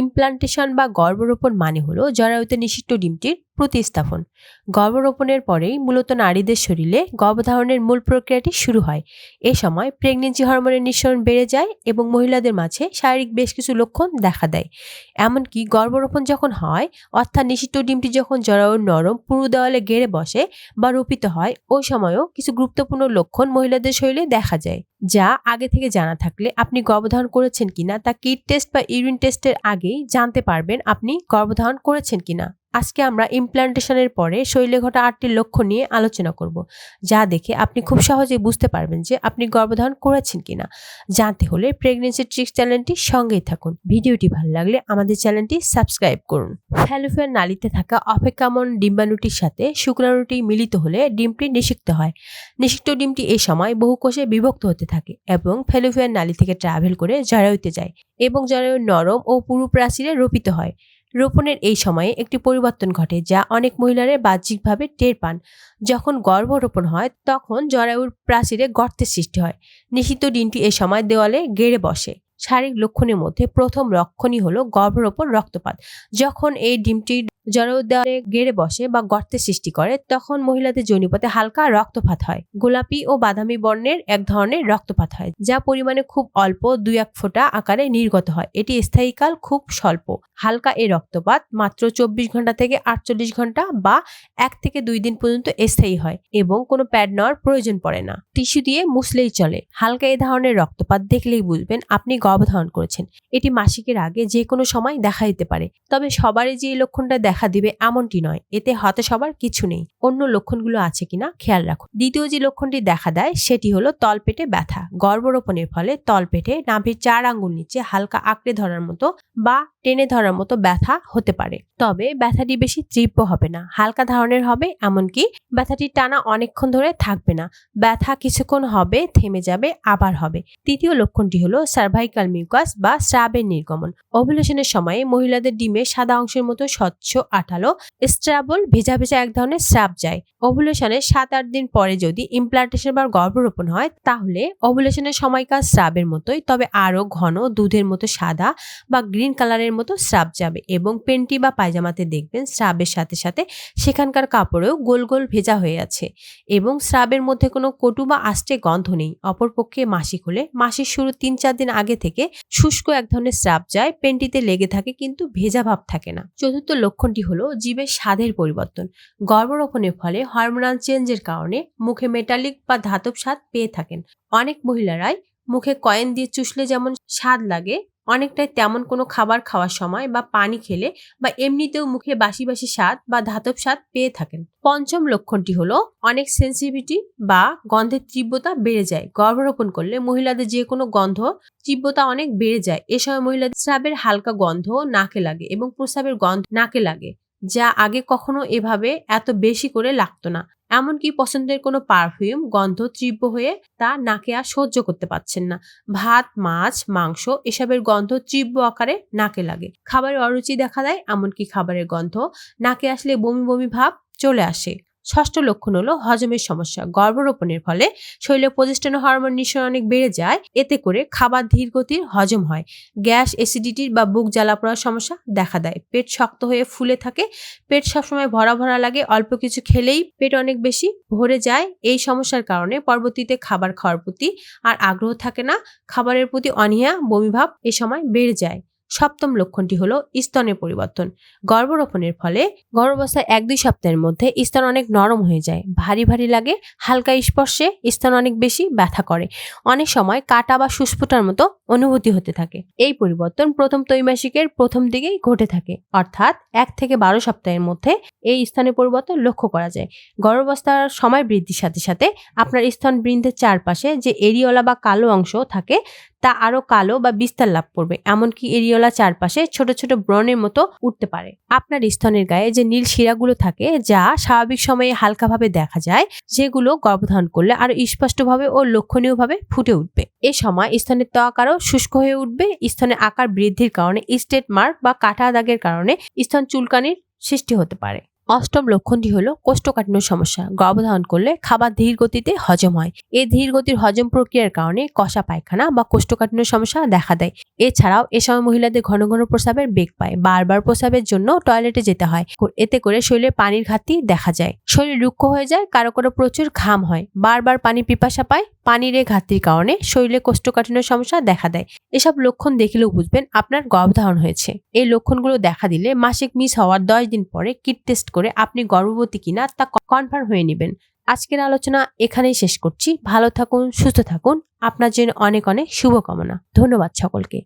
Implantation বা গর্ভরোপণ মানে হলো জরায়ুতে নিষিদ্ধ ডিমটির প্রতিস্থাপন। গর্ভরোপণের পরেই মূলত নারীদের শরীরে গর্ভধারণের মূল প্রক্রিয়াটি শুরু হয়। এ সময় প্রেগনেন্সি হরমোনের নিঃসরণ বেড়ে যায় এবং মহিলাদের মাঝে শারীরিক বেশ কিছু লক্ষণ দেখা দেয়। এমনকি গর্ভরোপণ যখন হয়, অর্থাৎ নিষিদ্ধ ডিমটি যখন জরায়ুর নরম পুরু দেওয়ালে গেড়ে বসে বা রোপিত হয়, ওই সময়ও কিছু গুরুত্বপূর্ণ লক্ষণ মহিলাদের শরীরে দেখা যায়, যা আগে থেকে জানা থাকলে আপনি গর্ভধারণ করেছেন কিনা, তা কিট টেস্ট বা ইউরিন টেস্টের আগেই জানতে পারবেন আপনি গর্ভধারণ করেছেন কিনা। আজকে আমরা ইমপ্লান্টেশনের পরে শরীরে ঘটা আটটি লক্ষ্য নিয়ে আলোচনা করব, যা দেখে আপনি খুব সহজেই বুঝতে পারবেন যে আপনি গর্ভধারণ করেছেন কিনা। জানতে হলে প্রেগনেন্সি ট্রিক্স চ্যানেলটি সঙ্গেই থাকুন। ভিডিওটি ভালো লাগলে আমাদের চ্যানেলটি সাবস্ক্রাইব করুন। ফ্যালোফিয়ার নালিতে থাকা অপেক্ষামন ডিম্বাণুটির সাথে শুক্রাণুটি মিলিত হলে ডিমটি নিষিক্ত হয়। নিষিক্ত ডিমটি এই সময় বহু কোষে বিভক্ত হতে থাকে এবং ফ্যালোফিয়ার নালী থেকে ট্রাভেল করে জরায়ুতে যায় এবং জরায়ু নরম ও পুরু প্রাচীরে রোপিত হয়। রোপণের এই সময়ে একটি পরিবর্তন ঘটে যা অনেক মহিলারা বাহ্যিকভাবে টের পান। যখন গর্ভরোপণ হয়, তখন জরায়ুর প্রাচীরে গর্তের সৃষ্টি হয়। নিষিদ্ধ ডিমটি এ সময় দেওয়ালে গেড়ে বসে। শারীরিক লক্ষণের মধ্যে প্রথম লক্ষণই হলো গর্ভের ওপর রক্তপাত। যখন এই ডিমটি দেওয়ালে গেড়ে বসে বা গর্তের সৃষ্টি করে, তখন মহিলাদের যৌনিপথে হালকা রক্তপাত হয়। গোলাপি ও বাদামি বর্ণের এক ধরনের রক্তপাত হয়, যা পরিমাণে খুব অল্প দুই এক ফোঁটা আকারে নির্গত হয়। এটি স্থায়ীকাল খুব স্বল্প। হালকা এই রক্তপাত মাত্র চব্বিশ ঘণ্টা থেকে আটচল্লিশ ঘণ্টা বা এক থেকে দুই দিন পর্যন্ত স্থায়ী হয় এবং কোনো প্যাড নেওয়ার প্রয়োজন পড়ে না। টিস্যু দিয়ে মুছলেই চলে। হালকা এই ধরনের রক্তপাত দেখলেই বুঝবেন আপনি গর্ভধারণ করেছেন। এটি মাসিকের আগে যে কোনো সময় দেখা দিতে পারে। তবে সবারই যে এই লক্ষণটা দেখা দিবে এমনটি নয়। এতে হতাশ হবার কিছু নেই। অন্য লক্ষণগুলো আছে কিনা খেয়াল রাখুন। দ্বিতীয় যে লক্ষণটি দেখা দেয় সেটি হলো তলপেটে ব্যথা। গর্ভরোপণের ফলে তলপেটে নাভির চার আঙ্গুল নিচে হালকা আঁকড়ে ধরার মতো বা টেনে ধরার মতো ব্যথা হতে পারে। তবে ব্যথাটি বেশি তীব্র হবে না। হালকা ধরনের হবে এমনকি ব্যথাটি টানা অনেকক্ষণ ধরে থাকবে না। ব্যথা কিছুক্ষণ হবে, থেমে যাবে, আবার হবে। তৃতীয় লক্ষণটি হলো সার্ভাইকাল মিউকাস বা স্রাবের নির্গমন। ওভুলেশনের সময়ে মহিলাদের ডিমে সাদা অংশের মতো স্বচ্ছ আঠালো স্ট্রাবল ভেজা ভেজা এক ধরনের স্রাব যায়। ওভুলেশনের সাত আট দিন পরে যদি ইমপ্লান্টেশন বা গর্ভরোপণ হয়, তাহলে ওভুলেশনের সময়কার স্রাবের মতোই, তবে আরও ঘন দুধের মতো সাদা বা গ্রিন কালারের মতো স্রাব যাবে এবং পেন্টি বা পায়জামাতে দেখবেন স্রাবের সাথে সাথে সেখানকার কাপড়েও গোল গোল ভেজা হয়ে আছে এবং স্রাবের মধ্যে কোনো কটু বা আষ্টে গন্ধ নেই। অপরপক্ষে মাসিক হলে মাসির শুরু তিন চার দিন আগে থেকে শুষ্ক এক ধরনের স্রাব যায়, পেনটিতে লেগে থাকে কিন্তু ভেজা ভাব থাকে না। চতুর্থ লক্ষণটি হলো জীবের স্বাদের পরিবর্তন। গর্ভরোপণের ফলে হরমোনাল চেঞ্জের কারণে মুখে মেটালিক বা ধাতব স্বাদ পেয়ে থাকেন। অনেক মহিলারাই মুখে কয়েন দিয়ে চুষলে যেমন স্বাদ লাগে অনেকটাই তেমন কোনো খাবার খাওয়ার সময় বা পানি খেলে বা এমনিতেও মুখে বাসি বাসি স্বাদ বা ধাতব স্বাদ পেয়ে থাকেন। পঞ্চম লক্ষণটি হলো অনেক সেন্সিভিটি বা গন্ধের তীব্রতা বেড়ে যায়। গর্ভরোপণ করলে মহিলাদের যে কোনো গন্ধ, তীব্রতা অনেক বেড়ে যায়। এ সময় মহিলাদের স্রাবের হালকা গন্ধ নাকে লাগে এবং প্রস্রাবের গন্ধ নাকে লাগে। যা আগে কখনো এভাবে এত বেশি করে লাগতো না। এমনকি পছন্দের কোনো পারফিউম, গন্ধ তীব্র হয়ে তা নাকে আর সহ্য করতে পারছেন না। ভাত, মাছ, মাংস এসবের গন্ধ তীব্র আকারে নাকে লাগে। খাবারের অরুচি দেখা দেয়, এমনকি খাবারের গন্ধ নাকে আসলে বমি বমি ভাব চলে আসে। ষষ্ঠ লক্ষণ হলো হজমের সমস্যা। গর্ভরোপণের ফলে শরীরে প্রতিষ্ঠান হরমোন নিঃসরণ অনেক বেড়ে যায়। এতে করে খাবার ধীর গতির হজম হয়। গ্যাস অ্যাসিডিটির বা বুক জ্বালা পড়ার সমস্যা দেখা দেয়। পেট শক্ত হয়ে ফুলে থাকে। পেট সবসময় ভরা ভরা লাগে। অল্প কিছু খেলেই পেট অনেক বেশি ভরে যায়। এই সমস্যার কারণে পরবর্তীতে খাবার খাওয়ার প্রতি আর আগ্রহ থাকে না। খাবারের প্রতি অনীহা বমিভাব এ সময় বেড়ে যায়। সপ্তম লক্ষণটি হলো স্তনের পরিবর্তন। গর্ভরোপণের ফলে গর্ভাবস্থায় এক দুই সপ্তাহের মধ্যে স্তন অনেক নরম হয়ে যায়, ভারী ভারী লাগে, হালকা স্পর্শে স্তন অনেক বেশি ব্যথা করে। অনেক সময় কাটা বা সুস্ফুটার মতো অনুভূতি হতে থাকে। এই পরিবর্তন প্রথম ত্রৈমাসিকের প্রথম দিকেই ঘটে থাকে। অর্থাৎ এক থেকে বারো সপ্তাহের মধ্যে এই স্থানের পরিবর্তন লক্ষ্য করা যায়। গর্ভাবস্থার সময় বৃদ্ধির সাথে সাথে আপনার স্তন বৃন্দের চারপাশে যে এরিওলা বা কালো অংশ থাকে, তা আরও কালো বা বিস্তার লাভ করবে। এমনকি এরিওলা চারপাশে ছোট ছোট ব্রণের মতো উঠতে পারে। আপনার স্তনের গায়ে যে নীল শিরাগুলো থাকে, যা স্বাভাবিক সময়ে হালকাভাবে দেখা যায় যেগুলো গর্ভধারণ করলে আরও স্পষ্টভাবে ও লক্ষণীয়ভাবে ফুটে উঠবে। এ সময় স্তনের ত্বক আরও শুষ্ক হয়ে উঠবে। স্তনের আকার বৃদ্ধির কারণে স্টেট মার্ক বা কাটা দাগের কারণে স্তন চুলকানির সৃষ্টি হতে পারে। অষ্টম লক্ষণটি হলো কোষ্ঠকাঠিন্য সমস্যা। গর্ভধারণ করলে খাবার ধীর গতিতে হজম হয় এই ধীর গতির হজম প্রক্রিয়ার কারণে কষা পায়খানা বা কোষ্ঠকাঠিন্য সমস্যা দেখা দেয়। এছাড়াও এ সময় মহিলাদের ঘন ঘন প্রস্রাবের বেগ পায়। বারবার প্রস্রাবের জন্য টয়লেটে যেতে হয়। এতে করে শরীরে পানির ঘাটতি দেখা যায়। শরীর রুক্ষ হয়ে যায়, কারও কারও প্রচুর ঘাম হয়। বারবার পানি পিপাসা পায়। পানির এই ঘাটতির কারণে শরীরে কোষ্ঠকাঠিন্য সমস্যা দেখা দেয়। এসব লক্ষণ দেখলেও বুঝবেন আপনার গর্ভধারণ হয়েছে। এই লক্ষণগুলো দেখা দিলে মাসিক মিস হওয়ার দশ দিন পরে কিট টেস্ট করে আপনি গর্ভবতী কিনা তা কনফার্ম হয়ে নেবেন। আজকের আলোচনা এখানেই শেষ করছি। ভালো থাকুন, সুস্থ থাকুন। আপনার জন্য অনেক অনেক শুভকামনা। ধন্যবাদ সকলকে।